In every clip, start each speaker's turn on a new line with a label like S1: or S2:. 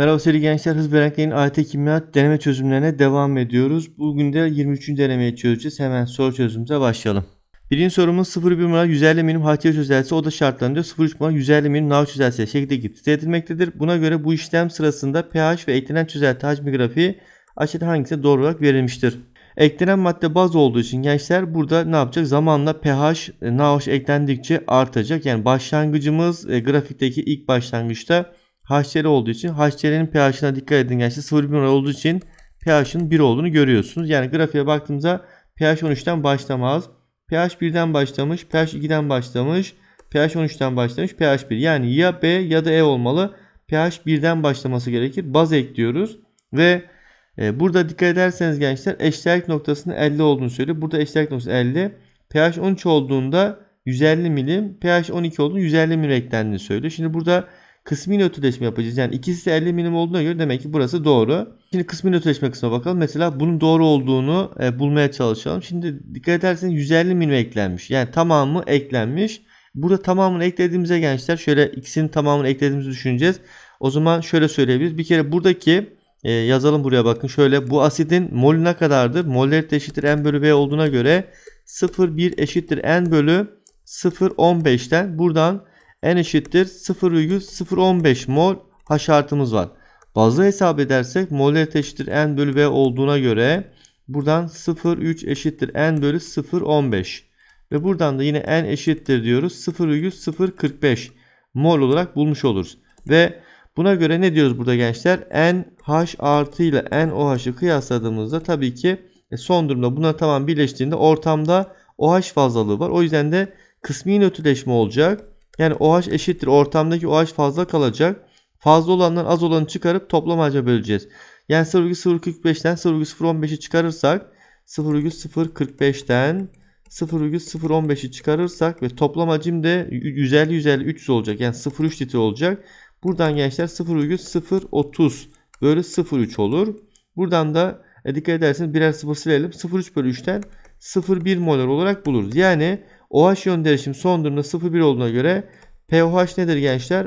S1: Merhaba sevgili gençler. Hız Berenkler'in AYT Kimya deneme çözümlerine devam ediyoruz. Bugün de 23. denemeyi çözeceğiz. Hemen soru çözümümüze başlayalım. Birinci sorumuz 0,1 numara 150 milim HCl çözeltisi oda şartlarında 0,3 numara 150 milim NaO çözeltisi şekilde titre edilmektedir. Buna göre bu işlem sırasında pH ve eklenen çözelti hacmi grafiği aşağıda hangisi doğru olarak verilmiştir? Eklenen madde baz olduğu için gençler burada ne yapacak? Zamanla pH NaOH eklendikçe artacak. Yani başlangıcımız e, grafikteki ilk başlangıçta HCl olduğu için HCl'nin pH'ine dikkat edin gençler. 0,1 olduğu için pH'ın 1 olduğunu görüyorsunuz. Yani grafiğe baktığımızda pH 13'ten başlamaz. pH 1'den başlamış, pH 2'den başlamış, pH 13'ten başlamış, pH 1. Yani ya B ya da E olmalı. pH 1'den başlaması gerekir. Baz ekliyoruz ve e, burada dikkat ederseniz gençler eşdeğerlik noktasının 50 olduğunu söylüyor. Burada eşdeğerlik noktası 50. pH 13 olduğunda 150 milim, pH 12 olduğunda 150 milim eklendiğini söylüyor. Şimdi burada kısmi nötrleşme yapacağız. Yani ikisi de 50 milim olduğuna göre demek ki burası doğru. Şimdi kısmi nötrleşme kısmına bakalım. Mesela bunun doğru olduğunu e, bulmaya çalışalım. Şimdi dikkat ederseniz 150 milim eklenmiş. Yani tamamı eklenmiş. Burada tamamını eklediğimizde gençler şöyle ikisinin tamamını eklediğimizi düşüneceğiz. O zaman şöyle söyleyebiliriz. Bir kere buradaki e, yazalım buraya bakın. Şöyle bu asidin molü ne kadardır? Mollerite eşittir n bölü b olduğuna göre 0,1 eşittir n bölü 0,15'ten buradan n eşittir 0,015 mol H şartımız var. Bazı hesap edersek mollerite eşittir n bölü v olduğuna göre buradan 0,3 eşittir n bölü 0,15 ve buradan da yine n eşittir diyoruz 0,045 mol olarak bulmuş oluruz. Ve buna göre ne diyoruz burada gençler? NH artı ile NOH'ı kıyasladığımızda tabii ki e, son durumda bunlar tamam birleştiğinde ortamda OH fazlalığı var. O yüzden de kısmi nötrleşme olacak. Yani OH eşittir. Ortamdaki OH fazla kalacak. Fazla olandan az olanı çıkarıp toplamaca böleceğiz. Yani 0,045'ten 0,015'i çıkarırsak 0,045'ten 0,015'i çıkarırsak ve toplam hacim de 150 150 300 olacak. Yani 0,3 litre olacak. Buradan gençler 0,030 bölü 0,3 olur. Buradan da e, dikkat ederseniz birer sıfır silelim. 0,3 bölü 3'ten 0,1 molar olarak buluruz. Yani OH yön derişim son durumda 0,1 olduğuna göre pOH nedir gençler?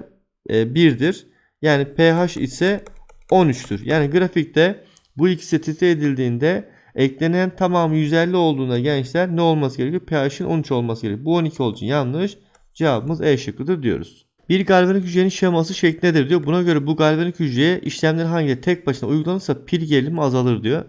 S1: E, 1'dir. Yani pH ise 13'tür. Yani grafikte bu ikisi titre edildiğinde eklenen tamamı 150 olduğunda gençler ne olması gerekiyor? pH'in 13 olması gerekiyor. Bu 12 olduğu için yanlış. Cevabımız E şıkkıdır diyoruz. Bir galvanik hücrenin şeması şeklindedir diyor. Buna göre bu galvanik hücreye işlemlerin hangi tek başına uygulanırsa pil gerilimi azalır diyor.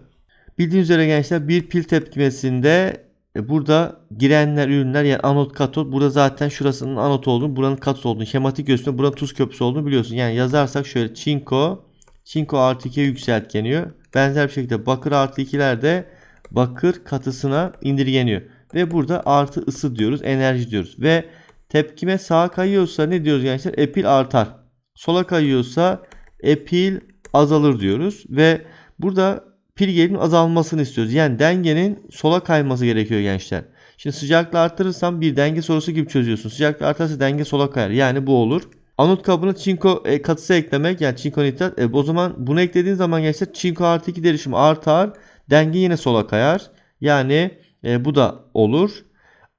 S1: Bildiğiniz üzere gençler bir pil tepkimesinde burada girenler ürünler yani anot katot burada zaten şurasının anot olduğunu buranın katot olduğunu şematik gösteriyor buranın tuz köprüsü olduğunu biliyorsun. Yani yazarsak şöyle çinko çinko artı 2'ye yükseltgeniyor. Benzer bir şekilde bakır artı 2'ler de bakır katısına indirgeniyor. Ve burada artı ısı diyoruz enerji diyoruz. Ve tepkime sağa kayıyorsa ne diyoruz gençler? Epil artar. Sola kayıyorsa epil azalır diyoruz. Ve burada pil gerilim azalmasını istiyoruz. Yani dengenin sola kayması gerekiyor gençler. Şimdi sıcaklığı arttırırsam bir denge sorusu gibi çözüyorsun. Sıcaklığı artarsa denge sola kayar. Yani bu olur. Anot kabına çinko e, katısı eklemek yani çinko nitrat. E, o zaman bunu eklediğin zaman gençler çinko artı 2 derişim artar. Denge yine sola kayar. Yani e, bu da olur.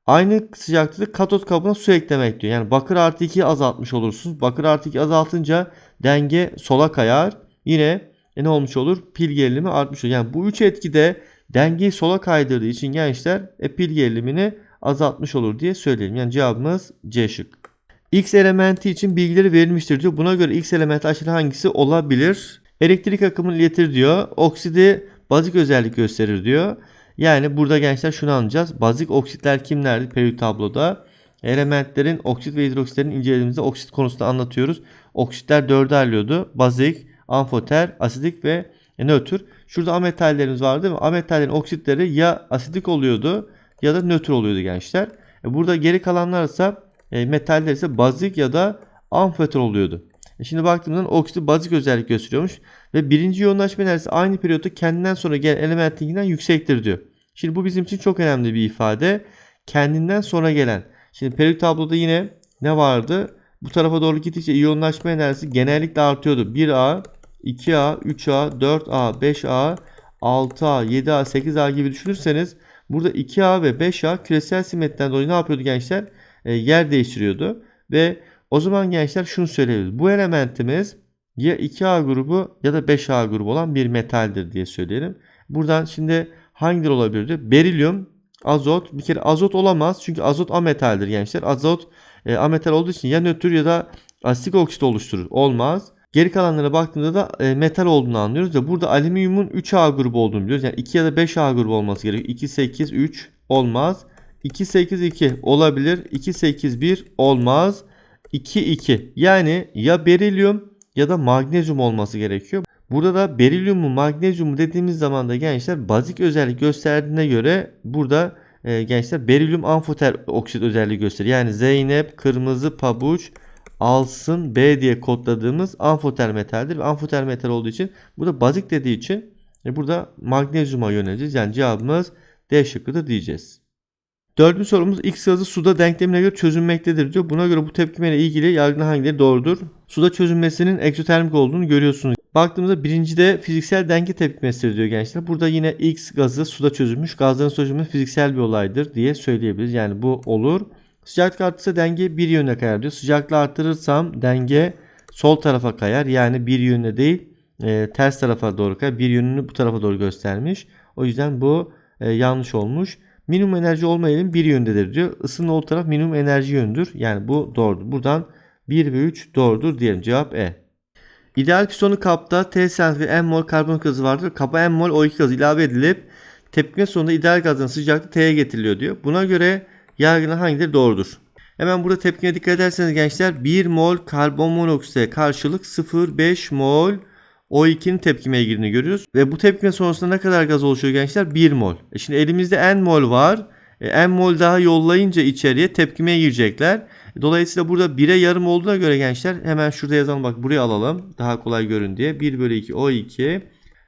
S1: Aynı sıcaklıkta katot kabına su eklemek diyor. Yani bakır artı 2'yi azaltmış olursunuz. Bakır artı 2 azaltınca denge sola kayar. Yine e ne olmuş olur? Pil gerilimi artmış olur. Yani bu üç etki de dengeyi sola kaydırdığı için gençler e, pil gerilimini azaltmış olur diye söyleyelim. Yani cevabımız C şık. X elementi için bilgileri verilmiştir diyor. Buna göre X elementi aşağıda hangisi olabilir? Elektrik akımını iletir diyor. Oksidi bazik özellik gösterir diyor. Yani burada gençler şunu anlayacağız. Bazik oksitler kimlerdi periyodik tabloda? Elementlerin oksit ve hidroksitlerin incelediğimizde oksit konusunda anlatıyoruz. Oksitler dörde ayrılıyordu. Bazik, amfoter, asidik ve nötr. Şurada ametallerimiz vardı değil mi? Ametallerin oksitleri ya asidik oluyordu ya da nötr oluyordu gençler. E, burada geri kalanlar ise e, metaller ise bazik ya da amfoter oluyordu. E şimdi baktığımızda oksit bazik özellik gösteriyormuş. Ve birinci yoğunlaşma enerjisi aynı periyotta kendinden sonra gelen elementinkinden yüksektir diyor. Şimdi bu bizim için çok önemli bir ifade. Kendinden sonra gelen. Şimdi periyodik tabloda yine ne vardı? Bu tarafa doğru gittikçe iyonlaşma enerjisi genellikle artıyordu. 1A, 2A, 3A, 4A, 5A, 6A, 7A, 8A gibi düşünürseniz burada 2A ve 5A küresel simetriden dolayı ne yapıyordu gençler? E, yer değiştiriyordu. Ve o zaman gençler şunu söyleyebiliriz. Bu elementimiz ya 2A grubu ya da 5A grubu olan bir metaldir diye söyleyelim. Buradan şimdi hangileri olabilir diyor. Berilyum, azot. Bir kere azot olamaz çünkü azot ametaldir gençler. Azot e, ametal olduğu için ya nötr ya da asitik oksit oluşturur. Olmaz. Geri kalanlara baktığımızda da e, metal olduğunu anlıyoruz ve burada alüminyumun 3A grubu olduğunu biliyoruz. Yani 2 ya da 5A grubu olması gerekiyor. 2, 8, 3 olmaz. 2, 8, 2 olabilir. 2, 8, 1 olmaz. 2, 2 yani ya berilyum ya da magnezyum olması gerekiyor. Burada da berilyum mu magnezyum mu dediğimiz zaman da gençler bazik özellik gösterdiğine göre burada e, gençler berilyum amfoter oksit özelliği gösteriyor. Yani Zeynep kırmızı pabuç alsın B diye kodladığımız amfoter metaldir. Ve amfoter metal olduğu için burada bazik dediği için e, burada magnezyuma yöneleceğiz. Yani cevabımız D şıkkıdır diyeceğiz. Dördüncü sorumuz X gazı suda denklemine göre çözünmektedir diyor. Buna göre bu tepkimeyle ilgili yargının hangileri doğrudur? Suda çözünmesinin egzotermik olduğunu görüyorsunuz. Baktığımızda birincide fiziksel denge tepkimesidir diyor gençler. Burada yine X gazı suda çözülmüş. Gazların çözülmesi fiziksel bir olaydır diye söyleyebiliriz. Yani bu olur. Sıcaklık artırsa denge bir yöne kayar diyor. Sıcaklığı arttırırsam denge sol tarafa kayar. Yani bir yöne değil e, ters tarafa doğru kayar. Bir yönünü bu tarafa doğru göstermiş. O yüzden bu e, yanlış olmuş. Minimum enerji olmayan bir yöndedir diyor. Isının olduğu taraf minimum enerji yönüdür. Yani bu doğrudur. Buradan 1 ve 3 doğrudur diyelim. Cevap E. İdeal pistonu kapta T santigrat M mol karbon gazı vardır. Kaba M mol O2 gazı ilave edilip tepkime sonunda ideal gazın sıcaklığı T'ye getiriliyor diyor. Buna göre yargının hangileri doğrudur? Hemen burada tepkime dikkat ederseniz gençler 1 mol karbon monoksite karşılık 0,5 mol O2'nin tepkimeye girdiğini görüyoruz. Ve bu tepkime sonrasında ne kadar gaz oluşuyor gençler? 1 mol. E şimdi elimizde N mol var. E, N mol daha yollayınca içeriye tepkimeye girecekler. Dolayısıyla burada 1'e yarım olduğuna göre gençler hemen şurada yazalım bak buraya alalım. Daha kolay görün diye. 1 bölü 2 O2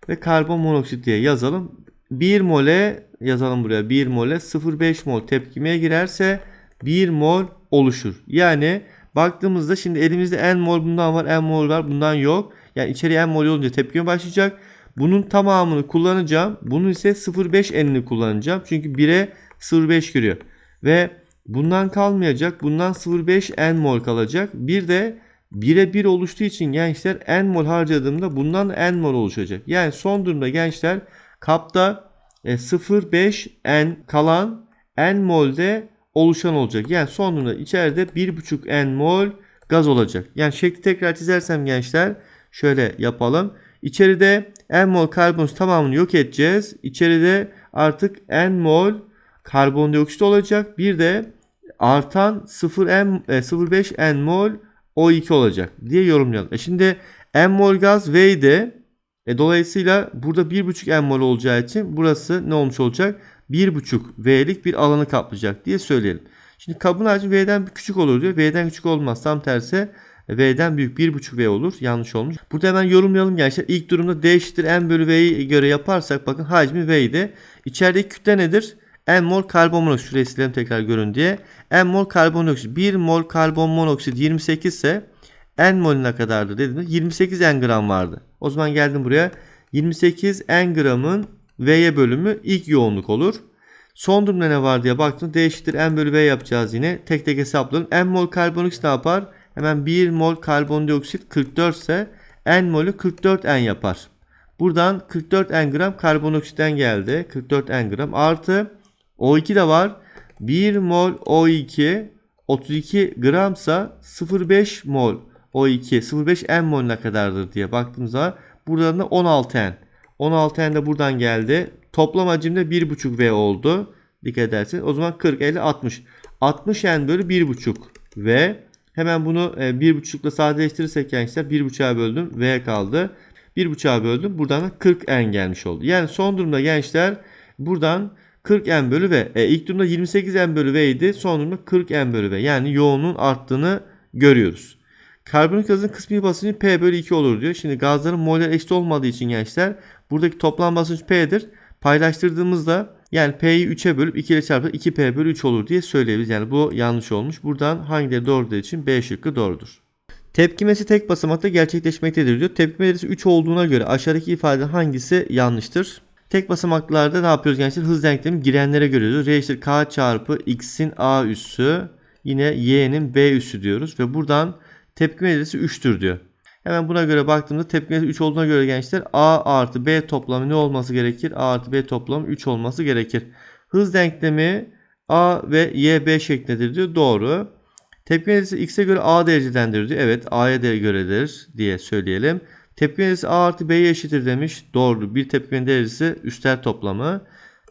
S1: ve karbon monoksit diye yazalım. 1 mole yazalım buraya 1 mole 0,5 mol tepkimeye girerse 1 mol oluşur. Yani baktığımızda şimdi elimizde N mol bundan var N mol var bundan yok. Yani içeriye N mol olunca tepkime başlayacak. Bunun tamamını kullanacağım. Bunun ise 0,5 N'ini kullanacağım. Çünkü 1'e 0,5 giriyor. Ve bundan kalmayacak. Bundan 0,5 N mol kalacak. Bir de 1'e 1 oluştuğu için gençler N mol harcadığımda bundan N mol oluşacak. Yani son durumda gençler kapta e, 0,5 N kalan N molde oluşan olacak. Yani son durumda içeride 1,5 N mol gaz olacak. Yani şekli tekrar çizersem gençler şöyle yapalım. İçeride N mol karbonus tamamını yok edeceğiz. İçeride artık N mol karbondioksit olacak. Bir de artan 0 M, e, 0,5 N mol O2 olacak diye yorumlayalım. E şimdi N mol gaz V'de e dolayısıyla burada 1,5 N mol olacağı için burası ne olmuş olacak? 1,5 V'lik bir alanı kaplayacak diye söyleyelim. Şimdi kabın hacmi V'den küçük olur diyor. V'den küçük olmaz. Tam tersi V'den büyük 1,5 V olur. Yanlış olmuş. Burada hemen yorumlayalım gençler. İlk durumda D eşittir N bölü V'ye göre yaparsak bakın hacmi V'ydi. İçerideki kütle nedir? N mol karbon monoksit. Şurayı silelim tekrar görün diye. N mol karbon monoksit. 1 mol karbon monoksit 28 ise N mol ne kadardı dediğimde 28 N gram vardı. O zaman geldim buraya. 28 N gramın V'ye bölümü ilk yoğunluk olur. Son durumda ne var diye baktım. D eşittir N bölü V yapacağız yine. Tek tek hesaplayalım. N mol karbondioksit ne yapar? Hemen 1 mol karbondioksit 44 ise N molü 44 N yapar. Buradan 44 N gram karbondioksitten geldi. 44 N gram artı O2 de var. 1 mol O2 32 gramsa 0,5 mol O2 0,5 N mol ne kadardır diye baktığımızda buradan da 16 N. 16 N de buradan geldi. Toplam hacimde 1,5 V oldu. Dikkat ederseniz. O zaman 40, 50, 60. 60 N bölü 1,5 V. Hemen bunu 1,5 ile sadeleştirirsek gençler 1,5'a böldüm. V kaldı. 1,5'a böldüm. Buradan da 40 N gelmiş oldu. Yani son durumda gençler buradan 40 N bölü V. E, ilk durumda 28 N bölü V idi. Son durumda 40 N bölü V. Yani yoğunluğun arttığını görüyoruz. Karbonik gazın kısmi basıncı P bölü 2 olur diyor. Şimdi gazların moller eşit olmadığı için gençler buradaki toplam basınç P'dir. Paylaştırdığımızda yani P'yi 3'e bölüp 2 ile çarpı 2P bölü 3 olur diye söyleyebiliriz. Yani bu yanlış olmuş. Buradan hangileri doğru dediği için B şıkkı doğrudur. Tepkimesi tek basamakta gerçekleşmektedir diyor. Tepkime derecesi 3 olduğuna göre aşağıdaki ifade hangisi yanlıştır? Tek basamaklarda ne yapıyoruz gençler? Hız denklemi girenlere görüyoruz. R eşittir K çarpı X'in A üssü yine Y'nin B üssü diyoruz. Ve buradan tepkime derecesi 3'tür diyor. Hemen buna göre baktığımda tepkimesi 3 olduğuna göre gençler A artı B toplamı ne olması gerekir? A artı B toplamı 3 olması gerekir. Hız denklemi A ve Y B şeklindedir diyor. Doğru. Tepkime derecesi X'e göre A derecedendir diyor. Evet A'ya de göredir diye söyleyelim. Tepkime derecesi A artı B'ye eşittir demiş. Doğru. Bir tepkime derecesi üstler toplamı.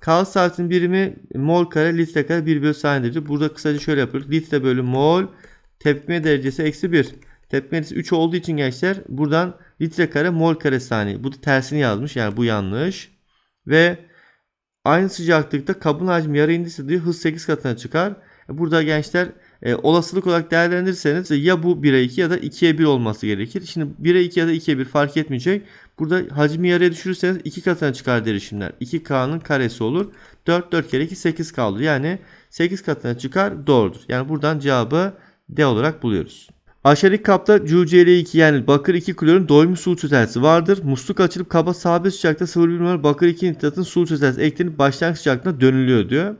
S1: K saatin birimi mol kare litre kare 1 bölü saniyedir. Burada kısaca şöyle yapıyoruz. Litre bölü mol tepkime derecesi eksi 1. Tepkime derecesi 3 olduğu için gençler buradan litre kare mol kare saniye. Bu da tersini yazmış. Yani bu yanlış. Ve aynı sıcaklıkta kabın hacmi yarı indiyse diyor hız 8 katına çıkar. Burada gençler e, olasılık olarak değerlendirirseniz ya bu 1'e 2 ya da 2'ye 1 olması gerekir. Şimdi 1'e 2 ya da 2'ye 1 fark etmeyecek. Burada hacmi yarıya düşürürseniz 2 katına çıkar derişimler. 2K'nın karesi olur. 4 4 kere 2 8 kaldı. Yani 8 katına çıkar doğrudur. Yani buradan cevabı D olarak buluyoruz. Aşağıdaki kapta CuCl2 yani bakır 2 klorun doymuş su çözeltisi vardır. Musluk açılıp kaba sabit sıcakta 0,1 mol bakır 2 nitratın su çözeltisi eklenip başlangıç sıcaklığına dönülüyor diyor.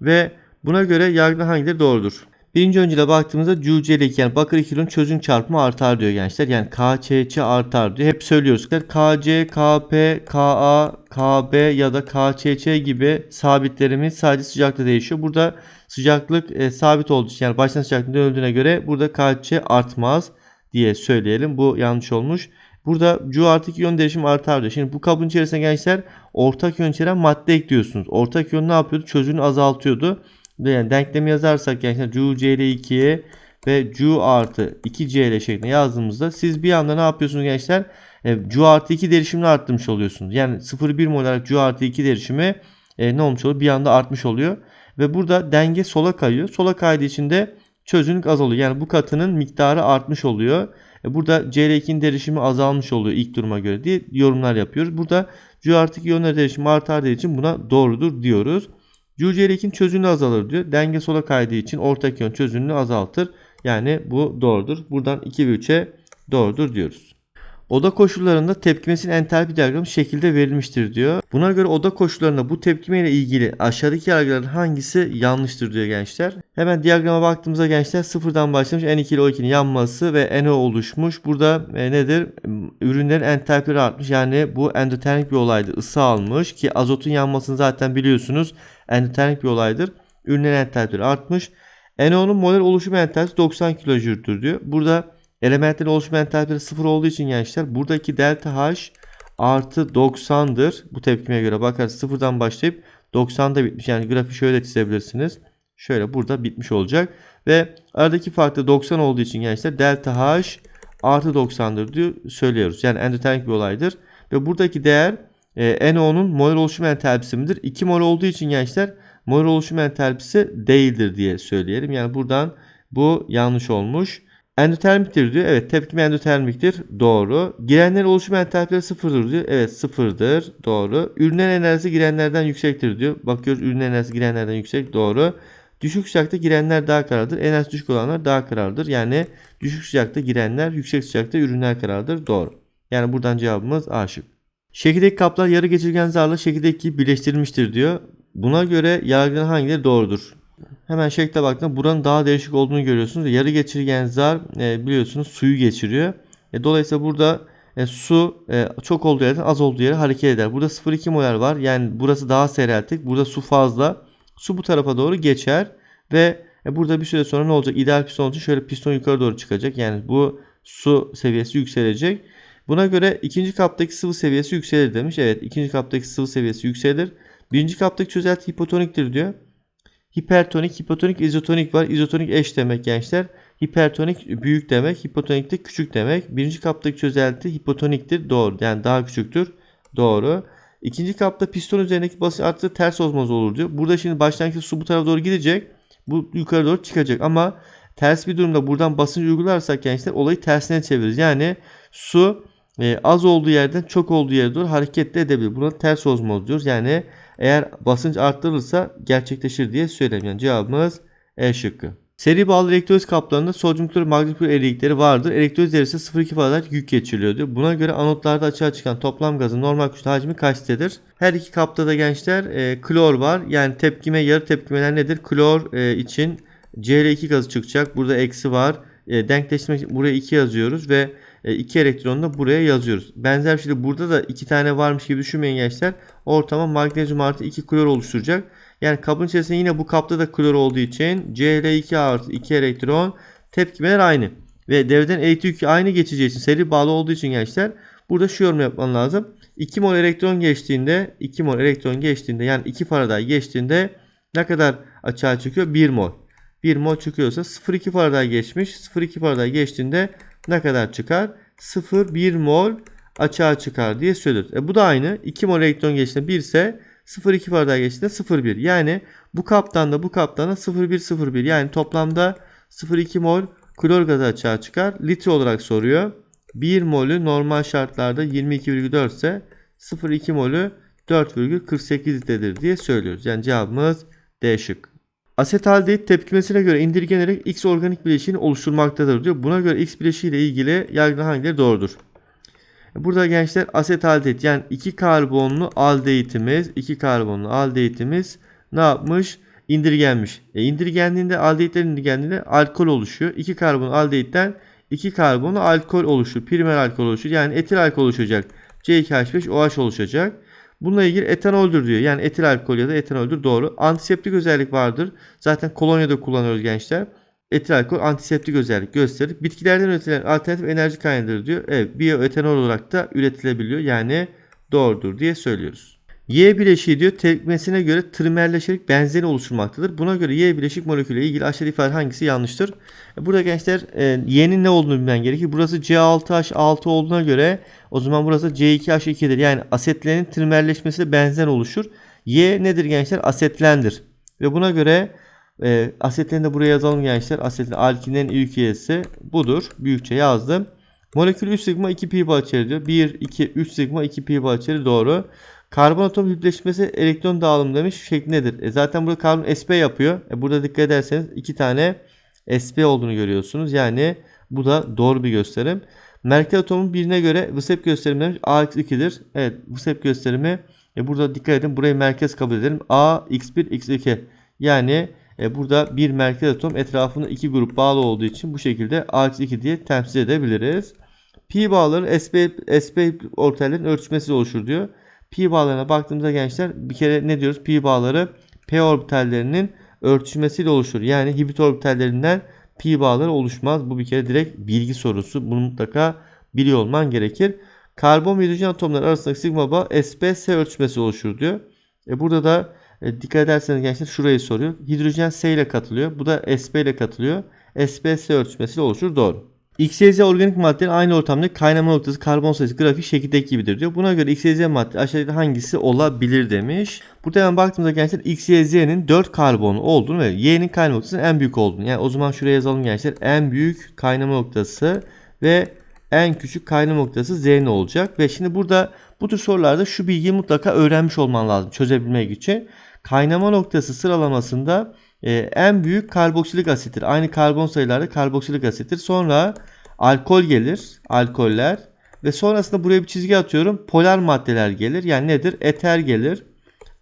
S1: Ve buna göre yargılanan hangileri doğrudur? Birinci öncüle baktığımızda CuCl2 yani bakır 2 klorun çözüm çarpımı artar diyor gençler. Yani KÇC artar diyor. Hep söylüyoruz. KC, KP, Ka, KB ya da KÇC gibi sabitlerimiz sadece sıcaklıkta değişiyor. Burada sıcaklık e, sabit olduğu için yani başlangıç sıcaklığına dönüldüğüne göre burada KC artmaz diye söyleyelim. Bu yanlış olmuş. Burada Cu artı 2 yön değişimi artar diyor. Şimdi bu kabın içerisine gençler ortak yön içeren madde ekliyorsunuz. Ortak yön ne yapıyordu? Çözünürlüğünü azaltıyordu. Yani denklemi yazarsak gençler Cu CL2'ye ve Cu artı 2CL şeklinde yazdığımızda siz bir anda ne yapıyorsunuz gençler? E, Cu artı 2 derişimini arttırmış oluyorsunuz. Yani 0,1 mol olarak Cu artı 2 derişimi e, ne olmuş oluyor? Bir anda artmış oluyor. Ve burada denge sola kayıyor. Sola kaydığı için de çözünürlük azalıyor. Yani bu katının miktarı artmış oluyor. E, burada CL2'nin derişimi azalmış oluyor ilk duruma göre diye yorumlar yapıyoruz. Burada Cu artı 2 yönler derişimi artar dediği için buna doğrudur diyoruz. CuCl2'nin çözünürlüğü azalır diyor. Denge sola kaydığı için ortak yön çözünürlüğü azaltır. Yani bu doğrudur. Buradan 2 ve 3'e doğrudur diyoruz. Oda koşullarında tepkimesinin entalpi diyagramı şekilde verilmiştir diyor. Buna göre oda koşullarında bu tepkime ile ilgili aşağıdaki yargıların hangisi yanlıştır diyor gençler. Hemen diyagrama baktığımızda gençler sıfırdan başlamış N2 ile O2'nin yanması ve NO oluşmuş. Burada e, nedir? Ürünlerin entalpileri artmış. Yani bu endotermik bir olaydı. Isı almış ki azotun yanmasını zaten biliyorsunuz endotermik bir olaydır. Ürünlerin entalpileri artmış. NO'nun molar oluşum entalpisi 90 kilojüldür diyor. Burada elementlerin oluşum entalpileri 0 olduğu için gençler buradaki delta H artı 90'dır. Bu tepkime göre bakarız sıfırdan başlayıp 90'da bitmiş. Yani grafiği şöyle çizebilirsiniz. Şöyle burada bitmiş olacak. Ve aradaki fark da 90 olduğu için gençler delta H artı 90'dır diyor söylüyoruz. Yani endotermik bir olaydır. Ve buradaki değer e, NO'nun molar oluşum entalpisi midir? 2 mol olduğu için gençler molar oluşum entalpisi değildir diye söyleyelim. Yani buradan bu yanlış olmuş. Endotermiktir diyor. Evet tepkime endotermiktir. Doğru. Girenlerin oluşum entalpileri sıfırdır diyor. Evet sıfırdır. Doğru. Ürünlerin enerjisi girenlerden yüksektir diyor. Bakıyoruz ürünlerin enerjisi girenlerden yüksek. Doğru. Düşük sıcakta girenler daha kararlıdır. Enerjisi düşük olanlar daha kararlıdır. Yani düşük sıcakta girenler, yüksek sıcakta ürünler kararlıdır. Doğru. Yani buradan cevabımız A şık. Şekildeki kaplar yarı geçirgen zarla şekildeki birleştirilmiştir diyor. Buna göre yargılanan hangileri doğrudur? Hemen şekle baktığında buranın daha değişik olduğunu görüyorsunuz. Yarı geçirgen zar e, biliyorsunuz suyu geçiriyor. E, dolayısıyla burada e, su e, çok olduğu yerden az olduğu yere hareket eder. Burada 0,2 molar var. Yani burası daha seyreltik. Burada su fazla. Su bu tarafa doğru geçer ve e, burada bir süre sonra ne olacak? İdeal piston için şöyle piston yukarı doğru çıkacak. Yani bu su seviyesi yükselecek. Buna göre ikinci kaptaki sıvı seviyesi yükselir demiş. Evet ikinci kaptaki sıvı seviyesi yükselir. Birinci kaptaki çözelti hipotoniktir diyor. Hipertonik, hipotonik, izotonik var. İzotonik eş demek gençler. Hipertonik büyük demek. Hipotonik de küçük demek. Birinci kaptaki çözelti hipotoniktir. Doğru. Yani daha küçüktür. Doğru. İkinci kapta piston üzerindeki basınç arttığı ters ozmoz olur diyor. Burada şimdi başlangıçta su bu tarafa doğru gidecek. Bu yukarı doğru çıkacak ama ters bir durumda buradan basınç uygularsak gençler olayı tersine çeviririz. Yani su e, az olduğu yerden çok olduğu yere doğru hareket de edebilir. Buna ters ozmoz diyoruz. Yani eğer basınç arttırılırsa gerçekleşir diye söyleyeyim. Yani cevabımız E şıkkı. Seri bağlı elektroliz kaplarında sodyum klor magnezyum klor eriklikleri vardır. Elektroliz derecesi 0,2 farad yük geçiriliyor. Buna göre anotlarda açığa çıkan toplam gazın normal kütle hacmi kaçtadır? Her iki kapta da gençler e, klor var. Yani tepkime yarı tepkimeler nedir? Klor e, için Cl2 gazı çıkacak. Burada eksi var. E, denkleştirmek için buraya 2 yazıyoruz ve 2 elektronu da buraya yazıyoruz. Benzer bir şekilde burada da 2 tane varmış gibi düşünmeyin gençler. Ortama magnezyum artı 2 klor oluşturacak. Yani kabın içerisinde yine bu kapta da klor olduğu için Cl2 artı 2 elektron tepkimeler aynı. Ve devreden yükü aynı geçeceği için seri bağlı olduğu için gençler burada şu yorum yapman lazım. 2 mol elektron geçtiğinde 2 mol elektron geçtiğinde yani 2 Faraday geçtiğinde ne kadar açığa çıkıyor? 1 mol. 1 mol çıkıyorsa 0,2 Faraday geçmiş. 0,2 Faraday geçtiğinde ne kadar çıkar? 0,1 mol açığa çıkar diye söylüyoruz. E bu da aynı. 2 mol elektron geçtiğinde 1 ise 0,2 Faraday geçtiğinde 0,1. Yani bu kaptan da bu kaptan da 0,1 yani toplamda 0,2 mol klor gazı açığa çıkar. Litre olarak soruyor. 1 molü normal şartlarda 22,4 ise 0,2 molü 4,48 litredir diye söylüyoruz. Yani cevabımız D şık. Asetaldehit tepkimesine göre indirgenerek X organik bileşiğini oluşturmaktadır diyor. Buna göre X bileşiği ile ilgili yargılanan hangileri doğrudur? Burada gençler asetaldehit yani 2 karbonlu aldehitimiz, 2 karbonlu aldehitimiz ne yapmış? İndirgenmiş. E indirgendiğinde aldehitler indirgendiğinde alkol oluşuyor. 2 karbon aldehitten 2 karbonlu alkol oluşur. Primer alkol oluşur. Yani etil alkol oluşacak. C2H5OH oluşacak. Bununla ilgili etanoldür diyor. Yani etil alkol ya da etanoldür doğru. Antiseptik özellik vardır. Zaten kolonyada kullanıyoruz gençler. Etil alkol antiseptik özellik gösterir. Bitkilerden üretilen alternatif enerji kaynağıdır diyor. Evet biyoetanol olarak da üretilebiliyor. Yani doğrudur diye söylüyoruz. Y bileşiği diyor tepkimesine göre trimerleşerek benzeri oluşturmaktadır. Buna göre Y bileşik molekülü ilgili aşağıda ifade hangisi yanlıştır? Burada gençler e, Y'nin ne olduğunu bilmen gerekir. Burası C6H6 olduğuna göre o zaman burası C2H2'dir. Yani asetlerin trimerleşmesi benzer oluşur. Y nedir gençler? Asetlendir. Ve buna göre e, asetlerini de buraya yazalım gençler. Asetlen alkinlerin ilk üyesi budur. Büyükçe yazdım. Molekül 3 sigma 2 pi içerir diyor. 1, 2, 3 sigma 2 pi içerir. Doğru. Karbon atom hüpleşmesi elektron dağılımı demiş şeklindedir. E zaten burada karbon sp yapıyor. E burada dikkat ederseniz iki tane sp olduğunu görüyorsunuz. Yani bu da doğru bir gösterim. Merkez atomun birine göre Vsep gösterimi demiş AX2'dir. Evet Vsep gösterimi e burada dikkat edin burayı merkez kabul edelim. A x1 x2 yani e burada bir merkez atom etrafında iki grup bağlı olduğu için bu şekilde AX2 diye temsil edebiliriz. Pi bağları sp, sp ortallerin örtüşmesi oluşur diyor. Pi bağlarına baktığımızda gençler bir kere ne diyoruz? Pi bağları p orbitallerinin örtüşmesiyle oluşur. Yani hibrit orbitallerinden pi bağları oluşmaz. Bu bir kere direkt bilgi sorusu. Bunu mutlaka biliyor olman gerekir. Karbon hidrojen atomları arasındaki sigma bağ sp-s örtüşmesi oluşur diyor. E burada da e, dikkat ederseniz gençler şurayı soruyor. Hidrojen S ile katılıyor. Bu da sp ile katılıyor. sp-s örtüşmesiyle oluşur. Doğru. X, Y, Z organik maddelerin aynı ortamda kaynama noktası karbon sayısı grafik şekildeki gibidir diyor. Buna göre X, Y, Z madde aşağıdaki hangisi olabilir demiş. Burada hemen baktığımızda gençler X, Y, Z'nin 4 karbonu olduğunu ve Y'nin kaynama noktasının en büyük olduğunu. Yani o zaman şuraya yazalım gençler. En büyük kaynama noktası ve en küçük kaynama noktası Z'nin olacak. Ve şimdi burada bu tür sorularda şu bilgiyi mutlaka öğrenmiş olman lazım çözebilmek için. Kaynama noktası sıralamasında e, en büyük karboksilik asittir. Aynı karbon sayılarda karboksilik asittir. Sonra alkol gelir. Alkoller. Ve sonrasında buraya bir çizgi atıyorum. Polar maddeler gelir. Yani nedir? Eter gelir.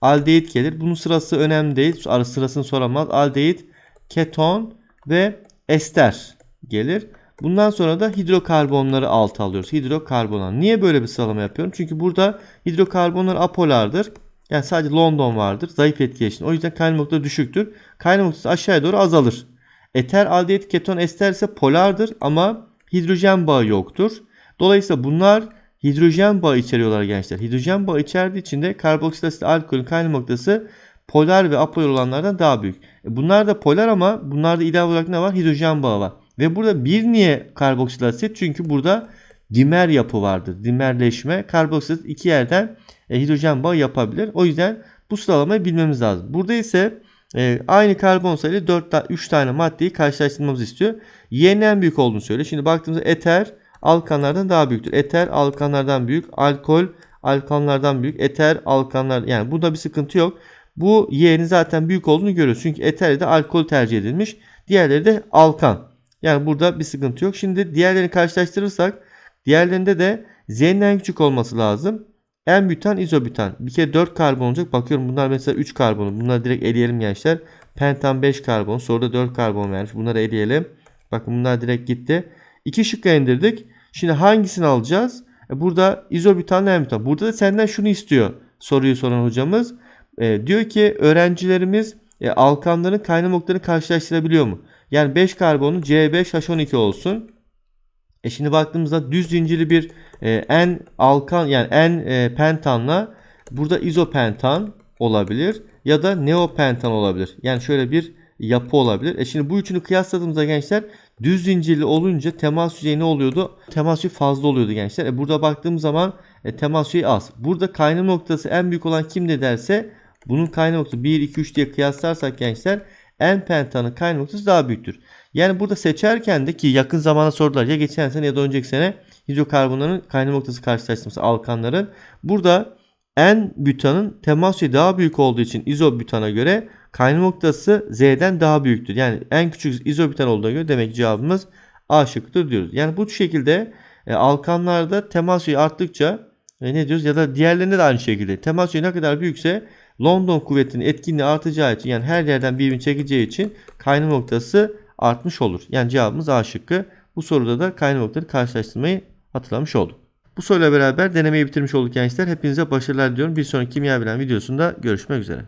S1: Aldehit gelir. Bunun sırası önemli değil. Sırasını soramaz. Aldehit, keton ve ester gelir. Bundan sonra da hidrokarbonları alta alıyoruz. Hidrokarbonlar. Niye böyle bir sıralama yapıyorum? Çünkü burada hidrokarbonlar apolardır. Yani sadece London vardır. Zayıf etkileşim. O yüzden kaynama noktası düşüktür. Kaynama noktası aşağıya doğru azalır. Eter, aldehit, keton, ester ise polardır ama hidrojen bağı yoktur. Dolayısıyla bunlar hidrojen bağı içeriyorlar gençler. Hidrojen bağı içerdiği için de karboksil asit alkolün kaynama noktası polar ve apolar olanlardan daha büyük. E bunlar da polar ama bunlarda ilave olarak ne var? Hidrojen bağı var. Ve burada bir niye karboksil asit? Çünkü burada dimer yapı vardır. Dimerleşme. Karboksil asit iki yerden e, hidrojen bağı yapabilir. O yüzden bu sıralamayı bilmemiz lazım. Burada ise e, aynı karbon sayılı 4 ta 3 tane maddeyi karşılaştırmamızı istiyor. Y'nin en büyük olduğunu söylüyor. Şimdi baktığımızda eter alkanlardan daha büyüktür. Eter alkanlardan büyük, alkol alkanlardan büyük, eter alkanlar yani burada bir sıkıntı yok. Bu Y'nin zaten büyük olduğunu görüyoruz. Çünkü eter de alkol tercih edilmiş. Diğerleri de alkan. Yani burada bir sıkıntı yok. Şimdi diğerlerini karşılaştırırsak diğerlerinde de Z'nin en küçük olması lazım. En bütan izobutan. Bir kere 4 karbon olacak. Bakıyorum bunlar mesela 3 karbon. Bunları direkt eleyelim gençler. Pentan 5 karbon. Soruda 4 karbon vermiş. Bunları eleyelim. Bakın bunlar direkt gitti. 2 şıkka indirdik. Şimdi hangisini alacağız? E, burada izobutan embutan. Burada da senden şunu istiyor soruyu soran hocamız. E, diyor ki öğrencilerimiz e, alkanların kaynama noktalarını karşılaştırabiliyor mu? Yani 5 karbonlu C5H12 olsun. E şimdi baktığımızda düz zincirli bir e, N alkan yani N e, pentanla burada izopentan olabilir ya da neopentan olabilir. Yani şöyle bir yapı olabilir. E şimdi bu üçünü kıyasladığımızda gençler düz zincirli olunca temas yüzeyi ne oluyordu? Temas yüzeyi fazla oluyordu gençler. E burada baktığımız zaman e, temas yüzeyi az. Burada kaynama noktası en büyük olan kimde derse bunun kaynama noktası 1, 2, 3 diye kıyaslarsak gençler en pentanın kaynama noktası daha büyüktür. Yani burada seçerken de ki yakın zamana sordular ya geçen sene ya da önceki sene hidrokarbonların kaynama noktası karşılaştırması alkanların. Burada en bütanın temas yüzeyi daha büyük olduğu için izobutana göre kaynama noktası Z'den daha büyüktür. Yani en küçük izobutan olduğuna göre demek cevabımız A şıkkıdır diyoruz. Yani bu şekilde e, alkanlarda temas yüzeyi arttıkça e, ne diyoruz ya da diğerlerinde de aynı şekilde temas yüzeyi ne kadar büyükse London kuvvetinin etkinliği artacağı için yani her yerden birbirini çekeceği için kaynama noktası artmış olur. Yani cevabımız A şıkkı. Bu soruda da kaynama noktaları karşılaştırmayı hatırlamış olduk. Bu soruyla beraber denemeyi bitirmiş olduk gençler. Hepinize başarılar diliyorum. Bir sonraki kimya bilen videosunda görüşmek üzere.